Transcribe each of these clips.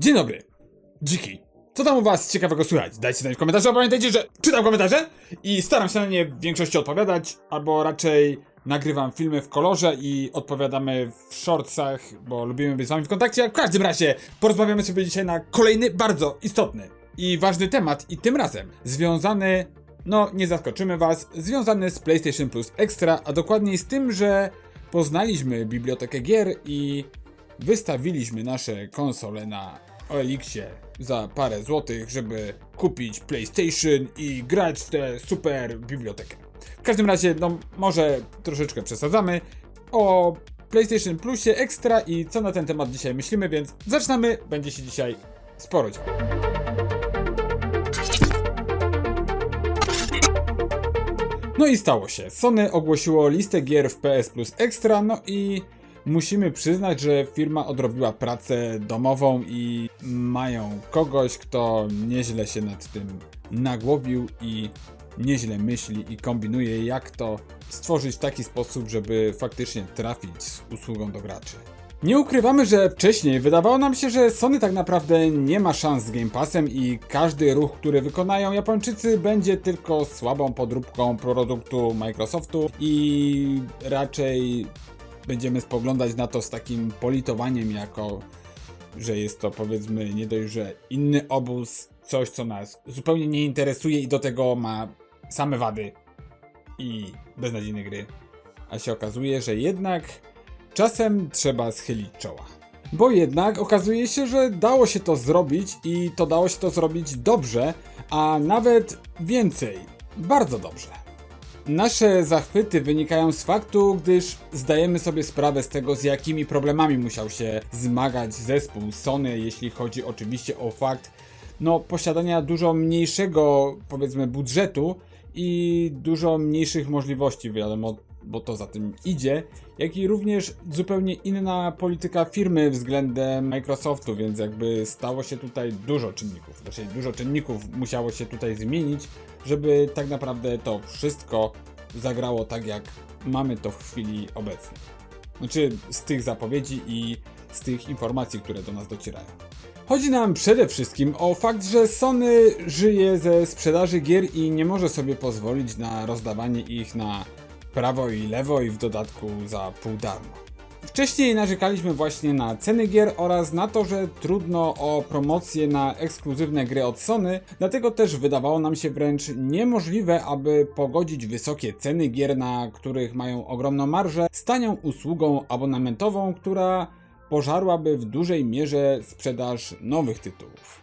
Dzień dobry. Dziki. Co tam u was ciekawego słychać? Dajcie znać w komentarzu, a pamiętajcie, że czytam komentarze i staram się na nie w większości odpowiadać, albo raczej nagrywam filmy w kolorze i odpowiadamy w shortsach, bo lubimy być z wami w kontakcie. W każdym razie porozmawiamy sobie dzisiaj na kolejny bardzo istotny i ważny temat i tym razem związany, no nie zaskoczymy was, związany z PlayStation Plus Extra, a dokładniej z tym, że poznaliśmy bibliotekę gier i wystawiliśmy nasze konsole na OLX-ie za parę złotych, żeby kupić PlayStation i grać w tę super bibliotekę. W każdym razie, no może troszeczkę przesadzamy o PlayStation Plusie Extra i co na ten temat dzisiaj myślimy, więc zaczynamy, będzie się dzisiaj sporo działo. No i stało się. Sony ogłosiło listę gier w PS Plus Extra, no i musimy przyznać, że firma odrobiła pracę domową i mają kogoś, kto nieźle się nad tym nagłowił i nieźle myśli i kombinuje, jak to stworzyć w taki sposób, żeby faktycznie trafić z usługą do graczy. Nie ukrywamy, że wcześniej wydawało nam się, że Sony tak naprawdę nie ma szans z Game Passem i każdy ruch, który wykonają Japończycy będzie tylko słabą podróbką produktu Microsoftu i raczej będziemy spoglądać na to z takim politowaniem jako że jest to powiedzmy nie dość, że inny obóz, coś co nas zupełnie nie interesuje i do tego ma same wady i beznadziejne gry. A się okazuje, że jednak czasem trzeba schylić czoła. Bo jednak okazuje się, że dało się to zrobić i to dało się to zrobić dobrze, a nawet więcej, bardzo dobrze. Nasze zachwyty wynikają z faktu, gdyż zdajemy sobie sprawę z tego, z jakimi problemami musiał się zmagać zespół Sony, jeśli chodzi oczywiście o fakt no, posiadania dużo mniejszego, powiedzmy, budżetu i dużo mniejszych możliwości, wiadomo, bo to za tym idzie, jak i również zupełnie inna polityka firmy względem Microsoftu, więc jakby stało się tutaj dużo czynników, znaczy dużo czynników musiało się tutaj zmienić, żeby tak naprawdę to wszystko zagrało tak, jak mamy to w chwili obecnej. Znaczy z tych zapowiedzi i z tych informacji, które do nas docierają. Chodzi nam przede wszystkim o fakt, że Sony żyje ze sprzedaży gier i nie może sobie pozwolić na rozdawanie ich na prawo i lewo i w dodatku za pół darmo. Wcześniej narzekaliśmy właśnie na ceny gier oraz na to, że trudno o promocję na ekskluzywne gry od Sony, dlatego też wydawało nam się wręcz niemożliwe, aby pogodzić wysokie ceny gier, na których mają ogromną marżę, z tanią usługą abonamentową, która pożarłaby w dużej mierze sprzedaż nowych tytułów.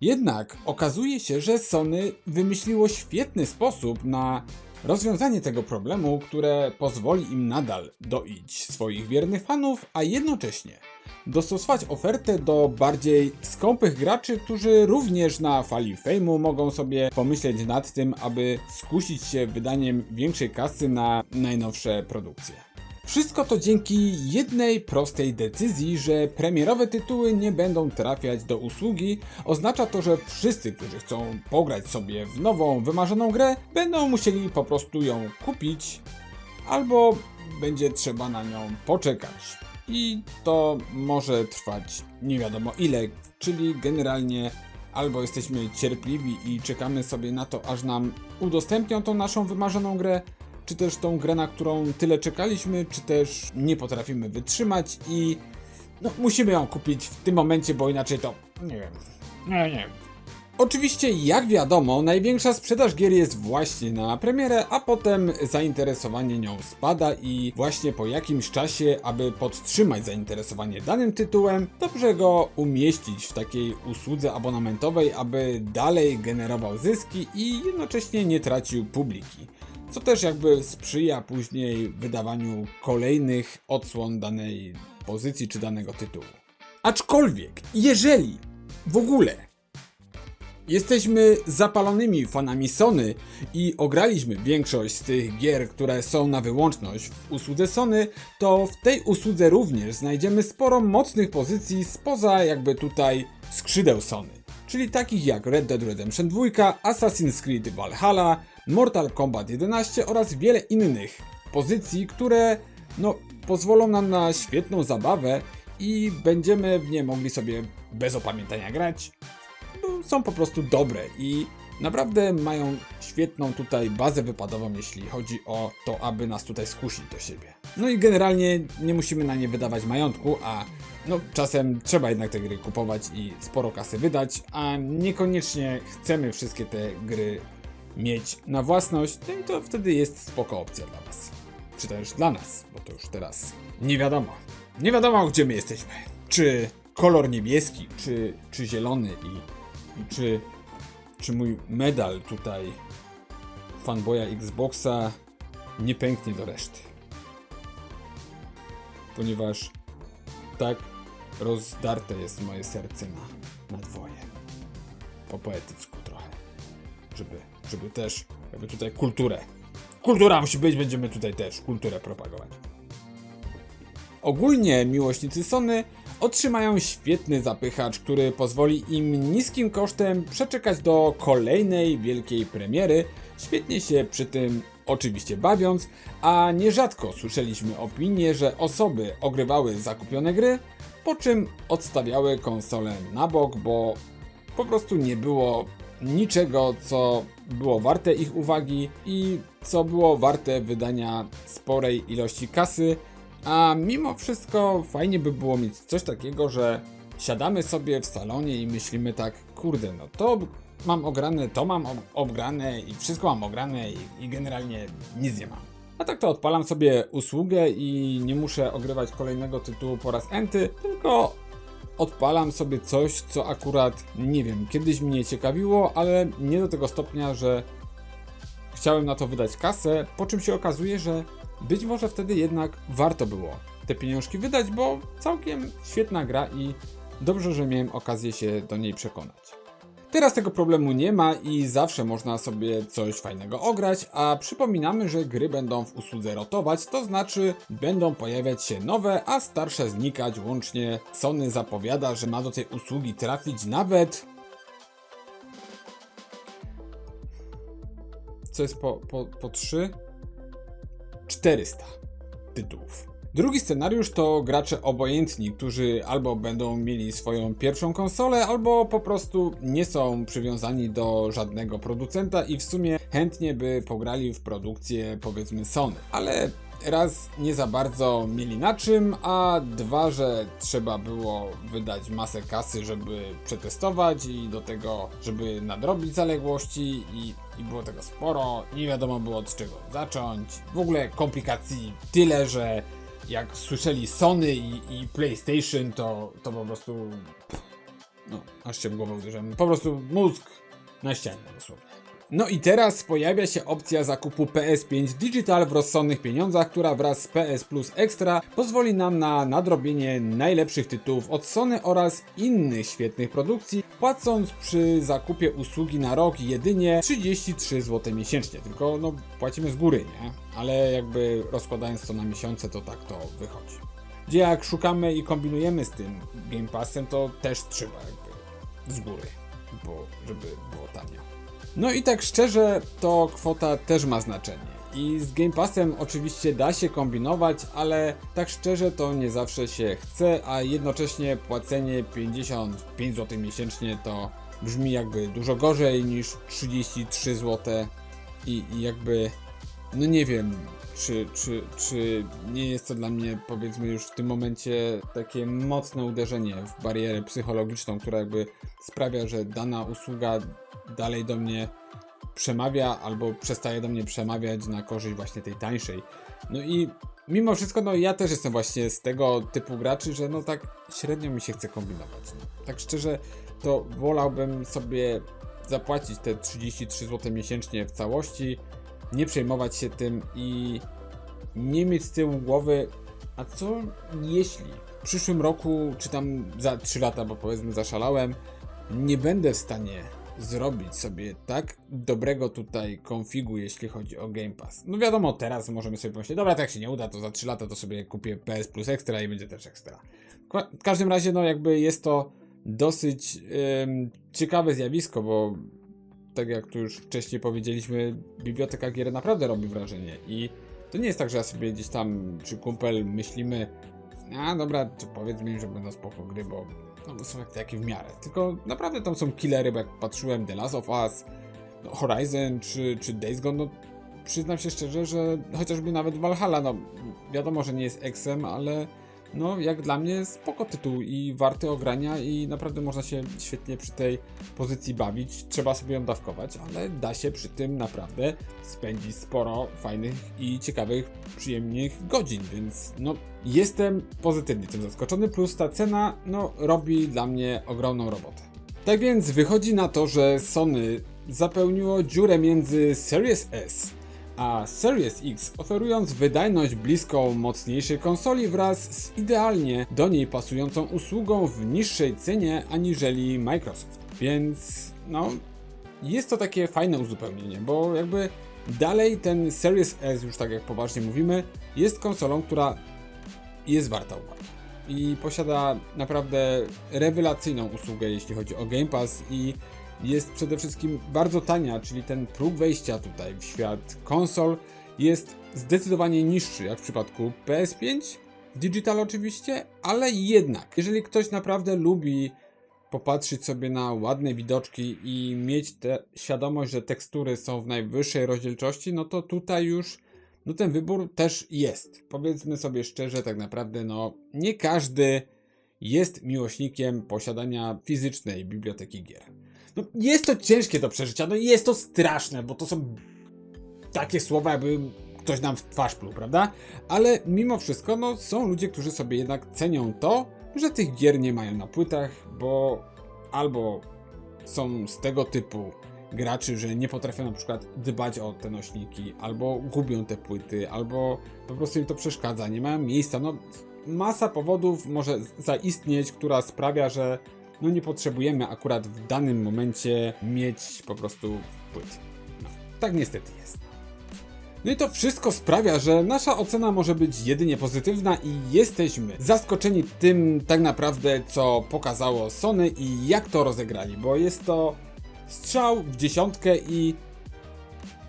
Jednak okazuje się, że Sony wymyśliło świetny sposób na rozwiązanie tego problemu, które pozwoli im nadal doić swoich wiernych fanów, a jednocześnie dostosować ofertę do bardziej skąpych graczy, którzy również na fali fejmu mogą sobie pomyśleć nad tym, aby skusić się wydaniem większej kasy na najnowsze produkcje. Wszystko to dzięki jednej prostej decyzji, że premierowe tytuły nie będą trafiać do usługi. Oznacza to, że wszyscy, którzy chcą pograć sobie w nową, wymarzoną grę, będą musieli po prostu ją kupić, albo będzie trzeba na nią poczekać. I to może trwać nie wiadomo ile, czyli generalnie albo jesteśmy cierpliwi i czekamy sobie na to, aż nam udostępnią tą naszą wymarzoną grę, czy też tą grę, na którą tyle czekaliśmy, czy też nie potrafimy wytrzymać i no, musimy ją kupić w tym momencie, bo inaczej to nie wiem. Nie, nie. Oczywiście, jak wiadomo, największa sprzedaż gier jest właśnie na premierę, a potem zainteresowanie nią spada i właśnie po jakimś czasie, aby podtrzymać zainteresowanie danym tytułem, dobrze go umieścić w takiej usłudze abonamentowej, aby dalej generował zyski i jednocześnie nie tracił publiki co też jakby sprzyja później wydawaniu kolejnych odsłon danej pozycji czy danego tytułu. Aczkolwiek, jeżeli w ogóle jesteśmy zapalonymi fanami Sony i ograliśmy większość z tych gier, które są na wyłączność w usłudze Sony, to w tej usłudze również znajdziemy sporo mocnych pozycji spoza jakby tutaj skrzydeł Sony. Czyli takich jak Red Dead Redemption 2, Assassin's Creed Valhalla, Mortal Kombat 11 oraz wiele innych pozycji, które no, pozwolą nam na świetną zabawę i będziemy w nie mogli sobie bez opamiętania grać, są po prostu dobre i naprawdę mają świetną tutaj bazę wypadową, jeśli chodzi o to, aby nas tutaj skusić do siebie. No i generalnie nie musimy na nie wydawać majątku, a no czasem trzeba jednak te gry kupować i sporo kasy wydać, a niekoniecznie chcemy wszystkie te gry mieć na własność, no i to wtedy jest spoko opcja dla Was. Czy też dla nas, bo to już teraz nie wiadomo. Nie wiadomo, gdzie my jesteśmy. Czy kolor niebieski, czy, czy zielony i czy, czy mój medal tutaj fanboya Xboxa nie pęknie do reszty. Ponieważ tak rozdarte jest moje serce na, na dwoje. Po poetycku trochę. Żeby, żeby też, jakby tutaj kulturę. Kultura musi być, będziemy tutaj też kulturę propagować. Ogólnie miłośnicy Sony otrzymają świetny zapychacz, który pozwoli im niskim kosztem przeczekać do kolejnej wielkiej premiery, świetnie się przy tym oczywiście bawiąc, a nierzadko słyszeliśmy opinie, że osoby ogrywały zakupione gry, po czym odstawiały konsolę na bok, bo po prostu nie było niczego, co było warte ich uwagi i co było warte wydania sporej ilości kasy, a mimo wszystko fajnie by było mieć coś takiego, że siadamy sobie w salonie i myślimy tak, kurde, no to mam ograne, to mam ob- obgrane i wszystko mam ograne i, i generalnie nic nie mam. A tak to odpalam sobie usługę i nie muszę ogrywać kolejnego tytułu po raz enty, tylko odpalam sobie coś, co akurat, nie wiem, kiedyś mnie ciekawiło, ale nie do tego stopnia, że chciałem na to wydać kasę, po czym się okazuje, że być może wtedy jednak warto było te pieniążki wydać, bo całkiem świetna gra i dobrze, że miałem okazję się do niej przekonać. Teraz tego problemu nie ma i zawsze można sobie coś fajnego ograć, a przypominamy, że gry będą w usłudze rotować, to znaczy będą pojawiać się nowe, a starsze znikać łącznie. Sony zapowiada, że ma do tej usługi trafić nawet co jest po, po, po 3? 400 tytułów. Drugi scenariusz to gracze obojętni, którzy albo będą mieli swoją pierwszą konsolę, albo po prostu nie są przywiązani do żadnego producenta i w sumie chętnie by pograli w produkcję powiedzmy Sony. Ale raz nie za bardzo mieli na czym, a dwa, że trzeba było wydać masę kasy, żeby przetestować i do tego, żeby nadrobić zaległości i, i było tego sporo, nie wiadomo było od czego zacząć. W ogóle komplikacji tyle, że jak słyszeli Sony i, i PlayStation, to, to po prostu no, aż się w głowę uderzyłem. Po prostu mózg na ścianie dosłownie. No i teraz pojawia się opcja zakupu PS5 Digital w rozsądnych pieniądzach, która wraz z PS Plus Extra pozwoli nam na nadrobienie najlepszych tytułów od Sony oraz innych świetnych produkcji, płacąc przy zakupie usługi na rok jedynie 33 zł miesięcznie. Tylko no płacimy z góry, nie? Ale jakby rozkładając to na miesiące, to tak to wychodzi. Gdzie jak szukamy i kombinujemy z tym Game Passem, to też trzeba jakby z góry, bo żeby było tanio. No i tak szczerze, to kwota też ma znaczenie. I z Game Passem oczywiście da się kombinować, ale tak szczerze to nie zawsze się chce, a jednocześnie płacenie 55 zł miesięcznie to brzmi jakby dużo gorzej niż 33 zł i, i jakby no nie wiem, czy, czy, czy nie jest to dla mnie powiedzmy już w tym momencie takie mocne uderzenie w barierę psychologiczną, która jakby sprawia, że dana usługa dalej do mnie przemawia albo przestaje do mnie przemawiać na korzyść właśnie tej tańszej. No i mimo wszystko, no ja też jestem właśnie z tego typu graczy, że no tak średnio mi się chce kombinować. No. Tak szczerze, to wolałbym sobie zapłacić te 33 zł miesięcznie w całości, nie przejmować się tym i nie mieć z tyłu głowy, a co jeśli w przyszłym roku, czy tam za 3 lata, bo powiedzmy zaszalałem, nie będę w stanie zrobić sobie tak dobrego tutaj konfigu, jeśli chodzi o Game Pass. No wiadomo, teraz możemy sobie pomyśleć, dobra, tak się nie uda, to za 3 lata to sobie kupię PS Plus Extra i będzie też Extra. W każdym razie, no jakby jest to dosyć ciekawe zjawisko, bo tak jak tu już wcześniej powiedzieliśmy, biblioteka gier naprawdę robi wrażenie i to nie jest tak, że ja sobie gdzieś tam, czy kumpel myślimy, a dobra, to powiedzmy że będą spoko gry, bo no są jak takie w miarę. Tylko naprawdę tam są killery, bo jak patrzyłem The Last of Us, no Horizon czy, czy Days Gone, no przyznam się szczerze, że chociażby nawet Valhalla, no wiadomo, że nie jest eksem, ale no jak dla mnie spoko tytuł i warty ogrania i naprawdę można się świetnie przy tej pozycji bawić. Trzeba sobie ją dawkować, ale da się przy tym naprawdę spędzić sporo fajnych i ciekawych, przyjemnych godzin, więc no jestem pozytywnie tym zaskoczony, plus ta cena no robi dla mnie ogromną robotę. Tak więc wychodzi na to, że Sony zapełniło dziurę między Series S a Series X, oferując wydajność bliską mocniejszej konsoli wraz z idealnie do niej pasującą usługą w niższej cenie aniżeli Microsoft. Więc no, jest to takie fajne uzupełnienie, bo jakby dalej ten Series S, już tak jak poważnie mówimy, jest konsolą, która jest warta uwagi. I posiada naprawdę rewelacyjną usługę, jeśli chodzi o Game Pass i jest przede wszystkim bardzo tania, czyli ten próg wejścia tutaj w świat konsol jest zdecydowanie niższy, jak w przypadku PS5, Digital oczywiście, ale jednak, jeżeli ktoś naprawdę lubi popatrzeć sobie na ładne widoczki i mieć tę świadomość, że tekstury są w najwyższej rozdzielczości, no to tutaj już no ten wybór też jest. Powiedzmy sobie szczerze, tak naprawdę no nie każdy jest miłośnikiem posiadania fizycznej biblioteki gier. No, jest to ciężkie do przeżycia, no jest to straszne, bo to są takie słowa, jakby ktoś nam w twarz pluł, prawda? Ale mimo wszystko, no są ludzie, którzy sobie jednak cenią to, że tych gier nie mają na płytach, bo albo są z tego typu graczy, że nie potrafią na przykład dbać o te nośniki, albo gubią te płyty, albo po prostu im to przeszkadza, nie mają miejsca. No, masa powodów może zaistnieć, która sprawia, że no nie potrzebujemy akurat w danym momencie mieć po prostu płyt. No, tak niestety jest. No i to wszystko sprawia, że nasza ocena może być jedynie pozytywna i jesteśmy zaskoczeni tym tak naprawdę, co pokazało Sony i jak to rozegrali, bo jest to strzał w dziesiątkę i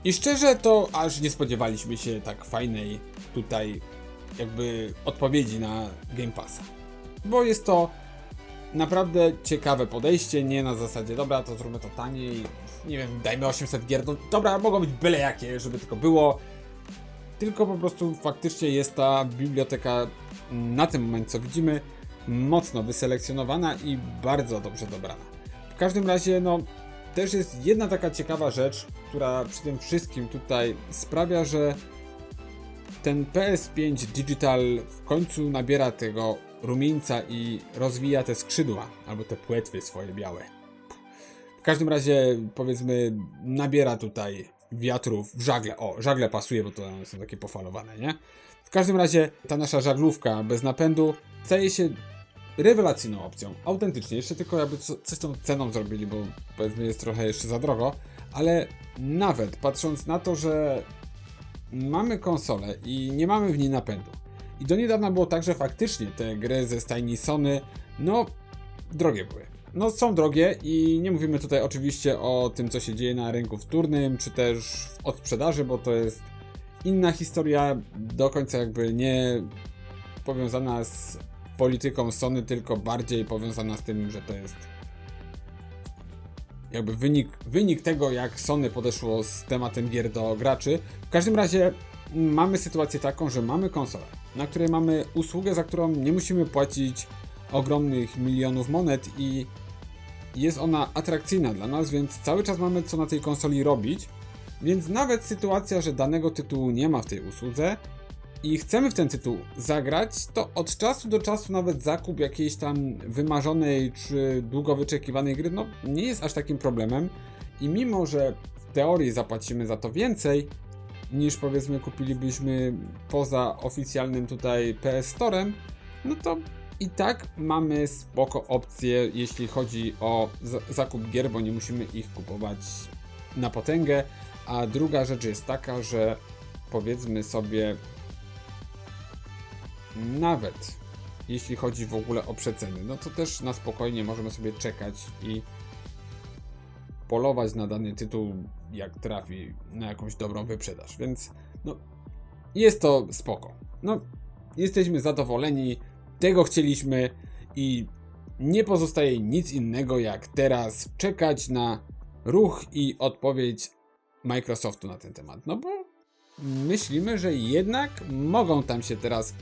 i szczerze to aż nie spodziewaliśmy się tak fajnej tutaj jakby odpowiedzi na Game Passa. Bo jest to naprawdę ciekawe podejście, nie na zasadzie, dobra, to zróbmy to taniej, nie wiem, dajmy 800 gier, no dobra, mogą być byle jakie, żeby tylko było, tylko po prostu faktycznie jest ta biblioteka na tym moment, co widzimy, mocno wyselekcjonowana i bardzo dobrze dobrana. W każdym razie, no, też jest jedna taka ciekawa rzecz, która przy tym wszystkim tutaj sprawia, że ten PS5 Digital w końcu nabiera tego rumieńca i rozwija te skrzydła, albo te płetwy swoje białe. W każdym razie, powiedzmy, nabiera tutaj wiatrów w żagle. O, żagle pasuje, bo to są takie pofalowane, nie? W każdym razie, ta nasza żaglówka bez napędu staje się rewelacyjną opcją. Autentycznie, jeszcze tylko jakby co, coś z tą ceną zrobili, bo powiedzmy jest trochę jeszcze za drogo, ale nawet patrząc na to, że mamy konsolę i nie mamy w niej napędu, i do niedawna było tak, że faktycznie te gry ze stajni Sony, no, drogie były. No, są drogie i nie mówimy tutaj oczywiście o tym, co się dzieje na rynku wtórnym, czy też od sprzedaży, bo to jest inna historia, do końca jakby nie powiązana z polityką Sony, tylko bardziej powiązana z tym, że to jest jakby wynik, wynik tego, jak Sony podeszło z tematem gier do graczy. W każdym razie mamy sytuację taką, że mamy konsolę, na której mamy usługę, za którą nie musimy płacić ogromnych milionów monet i jest ona atrakcyjna dla nas, więc cały czas mamy co na tej konsoli robić. Więc nawet sytuacja, że danego tytułu nie ma w tej usłudze i chcemy w ten tytuł zagrać, to od czasu do czasu nawet zakup jakiejś tam wymarzonej czy długo wyczekiwanej gry, no nie jest aż takim problemem. I mimo, że w teorii zapłacimy za to więcej, niż powiedzmy kupilibyśmy poza oficjalnym tutaj PS Storem, no to i tak mamy spoko opcje, jeśli chodzi o zakup gier, bo nie musimy ich kupować na potęgę. A druga rzecz jest taka, że powiedzmy sobie, nawet jeśli chodzi w ogóle o przeceny, no to też na spokojnie możemy sobie czekać i polować na dany tytuł, jak trafi na jakąś dobrą wyprzedaż. Więc no, jest to spoko. No, jesteśmy zadowoleni, tego chcieliśmy i nie pozostaje nic innego jak teraz czekać na ruch i odpowiedź Microsoftu na ten temat. No bo myślimy, że jednak mogą tam się teraz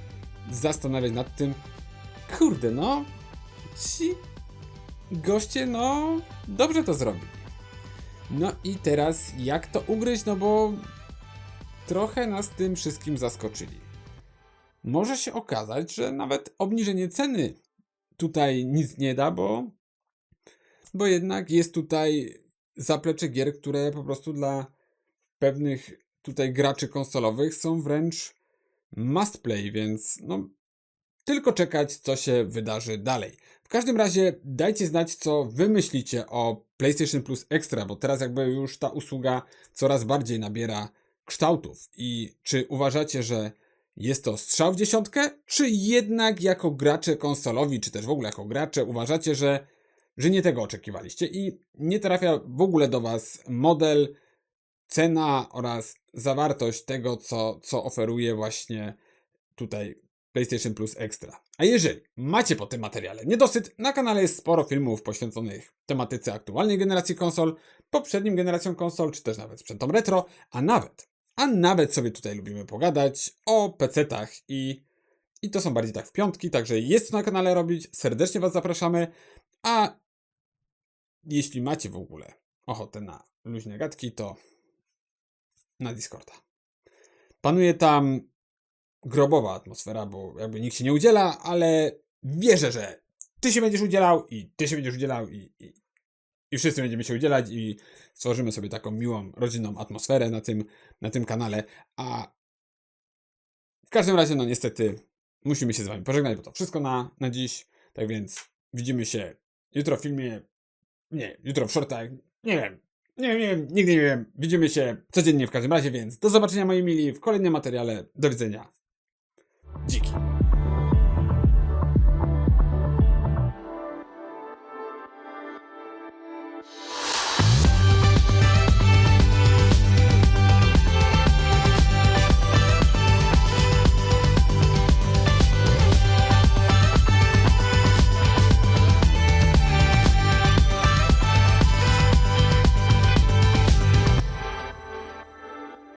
zastanawiać nad tym, kurde, no, ci goście, no, dobrze to zrobili. No i teraz jak to ugryźć, no bo trochę nas tym wszystkim zaskoczyli. Może się okazać, że nawet obniżenie ceny tutaj nic nie da, bo, bo jednak jest tutaj zaplecze gier, które po prostu dla pewnych tutaj graczy konsolowych są wręcz must play, więc no tylko czekać, co się wydarzy dalej. W każdym razie dajcie znać, co wy myślicie o PlayStation Plus Extra, bo teraz jakby już ta usługa coraz bardziej nabiera kształtów. I czy uważacie, że jest to strzał w dziesiątkę, czy jednak jako gracze konsolowi, czy też w ogóle jako gracze uważacie, że, że nie tego oczekiwaliście i nie trafia w ogóle do was model, cena oraz zawartość tego, co, co oferuje właśnie tutaj PlayStation Plus Extra. A jeżeli macie po tym materiale niedosyt, na kanale jest sporo filmów poświęconych tematyce aktualnej generacji konsol, poprzednim generacjom konsol, czy też nawet sprzętom retro, a nawet, a nawet sobie tutaj lubimy pogadać o PC-tach i, i to są bardziej tak w piątki, także jest to na kanale robić, serdecznie Was zapraszamy, a jeśli macie w ogóle ochotę na luźne gadki, to na Discorda. Panuje tam grobowa atmosfera, bo jakby nikt się nie udziela, ale wierzę, że ty się będziesz udzielał i ty się będziesz udzielał i, i, i wszyscy będziemy się udzielać i stworzymy sobie taką miłą, rodzinną atmosferę na tym, na tym kanale, a w każdym razie, no niestety, musimy się z wami pożegnać, bo to wszystko na, na dziś, tak więc widzimy się jutro w filmie, nie, jutro w shortach, nie wiem, nie wiem, nie wiem, nigdy nie wiem, widzimy się codziennie w każdym razie, więc do zobaczenia moi mili w kolejnym materiale, do widzenia. Dziki.